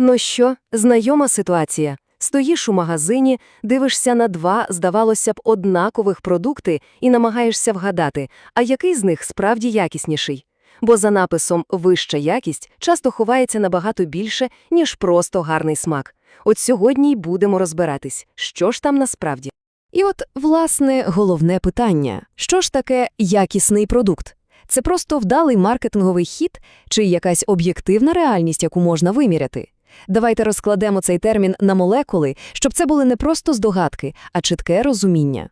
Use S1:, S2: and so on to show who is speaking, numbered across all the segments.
S1: Ну що, знайома ситуація. Стоїш у магазині, дивишся на два, здавалося б, однакових продукти і намагаєшся вгадати, а який з них справді якісніший. Бо за написом «вища якість» часто ховається набагато більше, ніж просто гарний смак. От сьогодні й будемо розбиратись, що ж там насправді.
S2: І от, власне, головне питання: що ж таке якісний продукт? Це просто вдалий маркетинговий хід чи якась об'єктивна реальність, яку можна виміряти? Давайте розкладемо цей термін на молекули, щоб це були не просто здогадки, а чітке розуміння.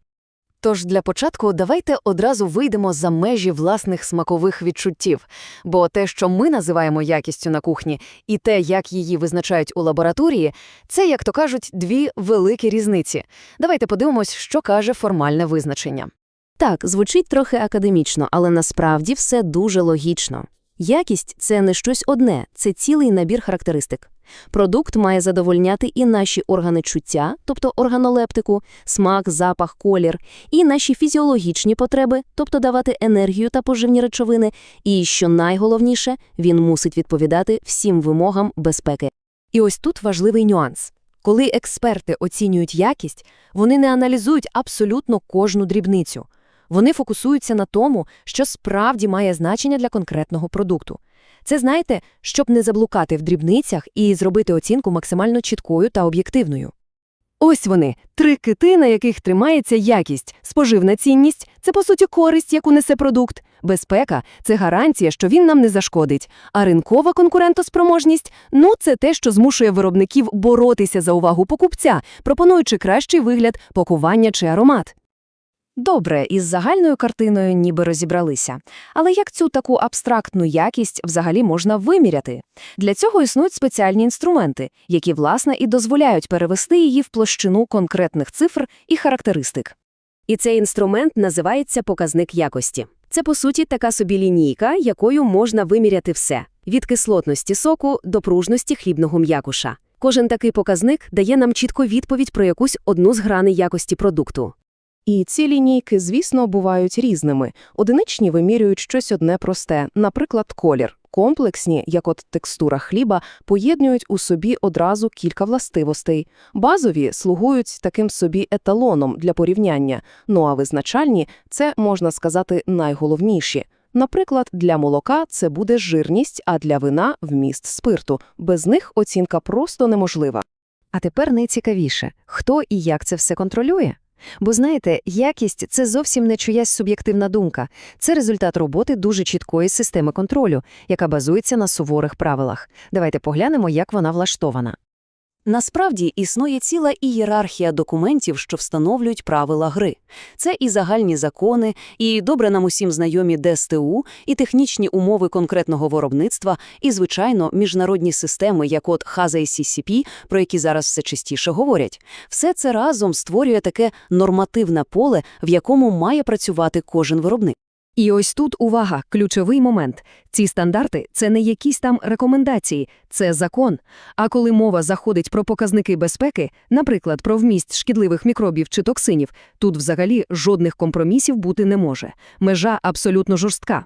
S3: Тож для початку давайте одразу вийдемо за межі власних смакових відчуттів, бо те, що ми називаємо якістю на кухні, і те, як її визначають у лабораторії, це, як то кажуть, дві великі різниці. Давайте подивимось, що каже формальне визначення.
S2: Так, звучить трохи академічно, але насправді все дуже логічно. Якість це не щось одне, це цілий набір характеристик. Продукт має задовольняти і наші органи чуття, тобто органолептику, смак, запах, колір, і наші фізіологічні потреби, тобто давати енергію та поживні речовини, і, що найголовніше, він мусить відповідати всім вимогам безпеки.
S1: І ось тут важливий нюанс. Коли експерти оцінюють якість, вони не аналізують абсолютно кожну дрібницю. Вони фокусуються на тому, що справді має значення для конкретного продукту. Це, знаєте, щоб не заблукати в дрібницях і зробити оцінку максимально чіткою та об'єктивною. Ось вони, три кити, на яких тримається якість, споживна цінність – це, по суті, користь, яку несе продукт, безпека – це гарантія, що він нам не зашкодить, а ринкова конкурентоспроможність – ну, це те, що змушує виробників боротися за увагу покупця, пропонуючи кращий вигляд, пакування чи аромат.
S2: Добре, із загальною картиною ніби розібралися. Але як цю таку абстрактну якість взагалі можна виміряти? Для цього існують спеціальні інструменти, які, власне, і дозволяють перевести її в площину конкретних цифр і характеристик. І цей інструмент називається показник якості. Це, по суті, така собі лінійка, якою можна виміряти все – від кислотності соку до пружності хлібного м'якуша. Кожен такий показник дає нам чітко відповідь про якусь одну з граней якості продукту.
S4: І ці лінійки, звісно, бувають різними. Одиничні вимірюють щось одне просте, наприклад, колір. Комплексні, як от текстура хліба, поєднують у собі одразу кілька властивостей. Базові слугують таким собі еталоном для порівняння, ну а визначальні – це, можна сказати, найголовніші. Наприклад, для молока це буде жирність, а для вина – вміст спирту. Без них оцінка просто неможлива.
S2: А тепер найцікавіше – хто і як це все контролює? Бо знаєте, якість – це зовсім не чиясь суб'єктивна думка. Це результат роботи дуже чіткої системи контролю, яка базується на суворих правилах. Давайте поглянемо, як вона влаштована. Насправді існує ціла ієрархія документів, що встановлюють правила гри. Це і загальні закони, і добре нам усім знайомі ДСТУ, і технічні умови конкретного виробництва, і, звичайно, міжнародні системи, як от ХАЗа і CCP, про які зараз все частіше говорять. Все це разом створює таке нормативне поле, в якому має працювати кожен виробник.
S1: І ось тут увага, ключовий момент. Ці стандарти – це не якісь там рекомендації, це закон. А коли мова заходить про показники безпеки, наприклад, про вміст шкідливих мікробів чи токсинів, тут взагалі жодних компромісів бути не може. Межа абсолютно жорстка.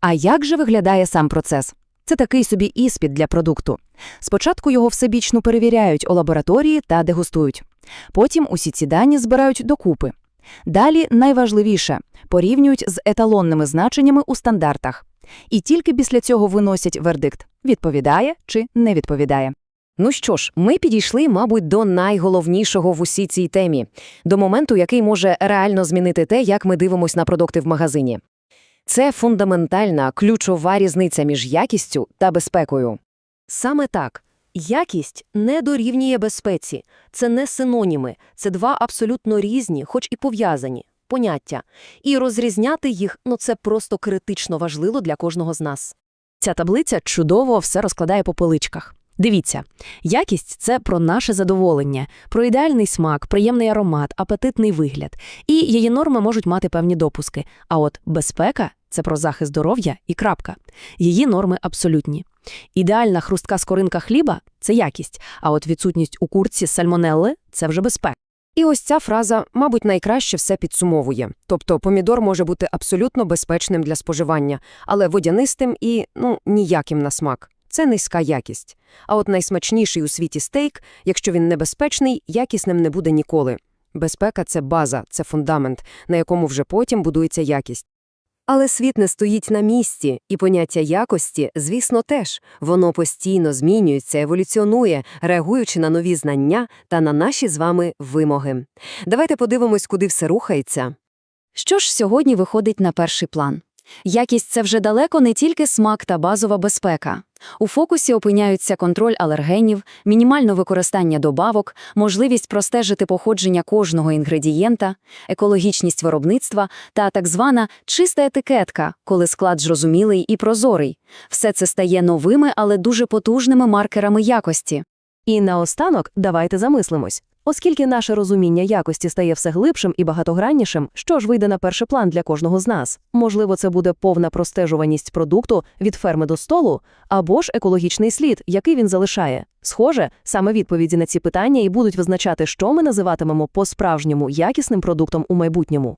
S2: А як же виглядає сам процес? Це такий собі іспит для продукту. Спочатку його всебічно перевіряють у лабораторії та дегустують. Потім усі ці дані збирають докупи. Далі найважливіше – порівнюють з еталонними значеннями у стандартах. І тільки після цього виносять вердикт – відповідає чи не відповідає.
S1: Ну що ж, ми підійшли, мабуть, до найголовнішого в усій цій темі, до моменту, який може реально змінити те, як ми дивимося на продукти в магазині. Це фундаментальна, ключова різниця між якістю та безпекою. Саме так. Якість не дорівнює безпеці. Це не синоніми, це два абсолютно різні, хоч і пов'язані, поняття. І розрізняти їх, ну це просто критично важливо для кожного з нас.
S2: Ця таблиця чудово все розкладає по поличках. Дивіться, якість це про наше задоволення, про ідеальний смак, приємний аромат, апетитний вигляд. І її норми можуть мати певні допуски. А от безпека це про захист здоров'я і крапка. Її норми абсолютні. Ідеальна хрустка скоринка хліба це якість, а от відсутність у курці сальмонелли це вже безпека.
S1: І ось ця фраза, мабуть, найкраще все підсумовує. Тобто помідор може бути абсолютно безпечним для споживання, але водянистим і, ну, ніяким на смак. це низька якість. А от найсмачніший у світі стейк, якщо він небезпечний, якісним не буде ніколи. Безпека – це база, це фундамент, на якому вже потім будується якість. Але світ не стоїть на місці, і поняття якості, звісно, теж. Воно постійно змінюється, еволюціонує, реагуючи на нові знання та на наші з вами вимоги. Давайте подивимось, куди все рухається.
S3: Що ж сьогодні виходить на перший план? Якість – це вже далеко не тільки смак та базова безпека. У фокусі опиняються контроль алергенів, мінімальне використання добавок, можливість простежити походження кожного інгредієнта, екологічність виробництва та так звана чиста етикетка, коли склад зрозумілий і прозорий. Все це стає новими, але дуже потужними маркерами якості.
S5: І наостанок давайте замислимось. Оскільки наше розуміння якості стає все глибшим і багатограннішим, що ж вийде на перший план для кожного з нас? Можливо, це буде повна простежуваність продукту від ферми до столу, або ж екологічний слід, який він залишає. Схоже, саме відповіді на ці питання і будуть визначати, що ми називатимемо по-справжньому якісним продуктом у майбутньому.